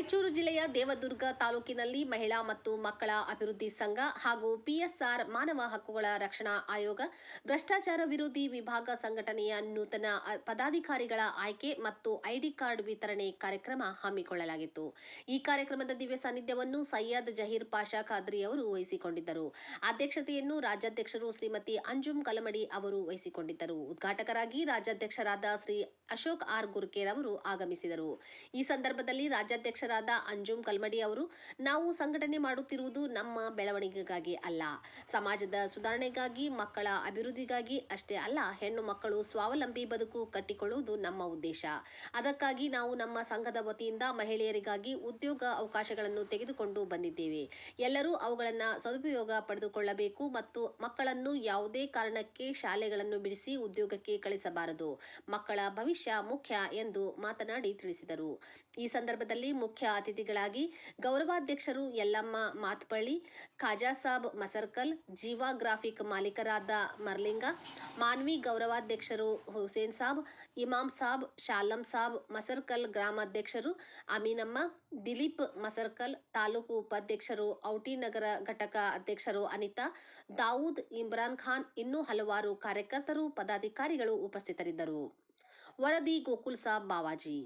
ರಾಯಚೂರು ಜಿಲ್ಲೆಯ ದೇವದುರ್ಗ ತಾಲೂಕಿನಲ್ಲಿ ಮಹಿಳಾ ಮತ್ತು ಮಕ್ಕಳ ಅಭಿವೃದ್ಧಿ ಸಂಘ ಹಾಗೂ ಪಿಎಸ್ಆರ್ ಮಾನವ ಹಕ್ಕುಗಳ ರಕ್ಷಣಾ ಆಯೋಗ, ಭ್ರಷ್ಟಾಚಾರ ವಿರೋಧಿ ವಿಭಾಗ ಸಂಘಟನೆಯ ನೂತನ ಪದಾಧಿಕಾರಿಗಳ ಆಯ್ಕೆ ಮತ್ತು ಐಡಿ ಕಾರ್ಡ್ ವಿತರಣೆ ಕಾರ್ಯಕ್ರಮ ಹಮ್ಮಿಕೊಳ್ಳಲಾಗಿತ್ತು. ಈ ಕಾರ್ಯಕ್ರಮದ ದಿವ್ಯ ಸಾನ್ನಿಧ್ಯವನ್ನು ಸೈಯದ್ ಜಹೀರ್ ಪಾಷಾ ಖಾದ್ರಿ ಅವರು ವಹಿಸಿಕೊಂಡಿದ್ದರು. ಅಧ್ಯಕ್ಷತೆಯನ್ನು ರಾಜ್ಯಾಧ್ಯಕ್ಷರು ಶ್ರೀಮತಿ ಅಂಜುಮ್ ಕಲಮಡಿ ಅವರು ವಹಿಸಿಕೊಂಡಿದ್ದರು. ಉದ್ಘಾಟಕರಾಗಿ ರಾಜ್ಯಾಧ್ಯಕ್ಷರಾದ ಶ್ರೀ ಅಶೋಕ್ ಆರ್ ಗುರ್ಕೇರ್ ಅವರು ಆಗಮಿಸಿದರು. ಈ ಸಂದರ್ಭದಲ್ಲಿ ರಾಜ್ಯಾಧ್ಯಕ್ಷರಾದ ಅಂಜುಮ್ ಕಲ್ಮಡಿ ಅವರು, ನಾವು ಸಂಘಟನೆ ಮಾಡುತ್ತಿರುವುದು ನಮ್ಮ ಬೆಳವಣಿಗೆಗಾಗಿ ಅಲ್ಲ. ಸಮಾಜದ ಸುಧಾರಣೆಗಾಗಿ, ಮಕ್ಕಳ ಅಭಿವೃದ್ಧಿಗಾಗಿ ಅಷ್ಟೇ ಅಲ್ಲ, ಹೆಣ್ಣು ಮಕ್ಕಳು ಸ್ವಾವಲಂಬಿ ಬದುಕು ಕಟ್ಟಿಕೊಳ್ಳುವುದು ನಮ್ಮ ಉದ್ದೇಶ. ಅದಕ್ಕಾಗಿ ನಾವು ನಮ್ಮ ಸಂಘದ ವತಿಯಿಂದ ಮಹಿಳೆಯರಿಗಾಗಿ ಉದ್ಯೋಗ ಅವಕಾಶಗಳನ್ನು ತೆಗೆದುಕೊಂಡು ಬಂದಿದ್ದೇವೆ. ಎಲ್ಲರೂ ಅವುಗಳನ್ನು ಸದುಪಯೋಗ ಪಡೆದುಕೊಳ್ಳಬೇಕು ಮತ್ತು ಮಕ್ಕಳನ್ನು ಯಾವುದೇ ಕಾರಣಕ್ಕೆ ಶಾಲೆಗಳನ್ನು ಬಿಡಿಸಿ ಉದ್ಯೋಗಕ್ಕೆ ಕಳಿಸಬಾರದು. ಮಕ್ಕಳ ಭವಿಷ್ಯ ಮುಖ್ಯ ಎಂದು ಮಾತನಾಡಿ ತಿಳಿಸಿದರು. ಈ ಸಂದರ್ಭದಲ್ಲಿ ಮುಖ್ಯ ಅತಿಥಿಗಳಾಗಿ ಗೌರವಾಧ್ಯಕ್ಷರು ಯಲ್ಲಮ್ಮ ಮಾತ್ಪಳ್ಳಿ ಖಾಜಾಸಾಬ್ ಮಸರ್ಕಲ್, ಜೀವಾ ಗ್ರಾಫಿಕ್ ಮಾಲೀಕರಾದ ಮರ್ಲಿಂಗ, ಮಾನ್ವಿ ಗೌರವಾಧ್ಯಕ್ಷರು ಹುಸೇನ್ ಸಾಬ್ ಇಮಾಮ್ ಸಾಬ್, ಶಾಲಂ ಸಾಬ್ ಮಸರ್ಕಲ್ ಗ್ರಾಮಾಧ್ಯಕ್ಷರು ಅಮೀನಮ್ಮ, ದಿಲೀಪ್ ಮಸರ್ಕಲ್ ತಾಲೂಕು ಉಪಾಧ್ಯಕ್ಷರು ಔಟಿನಗರ ಘಟಕ ಅಧ್ಯಕ್ಷರು ಅನಿತಾ, ದಾವೂದ್ ಇಮ್ರಾನ್ ಖಾನ್ ಇನ್ನೂ ಹಲವಾರು ಕಾರ್ಯಕರ್ತರು, ಪದಾಧಿಕಾರಿಗಳು ಉಪಸ್ಥಿತರಿದ್ದರು. ವರದಿ ಗೋಕುಲ್ ಸಾಬ್ ಬಾವಾಜಿ.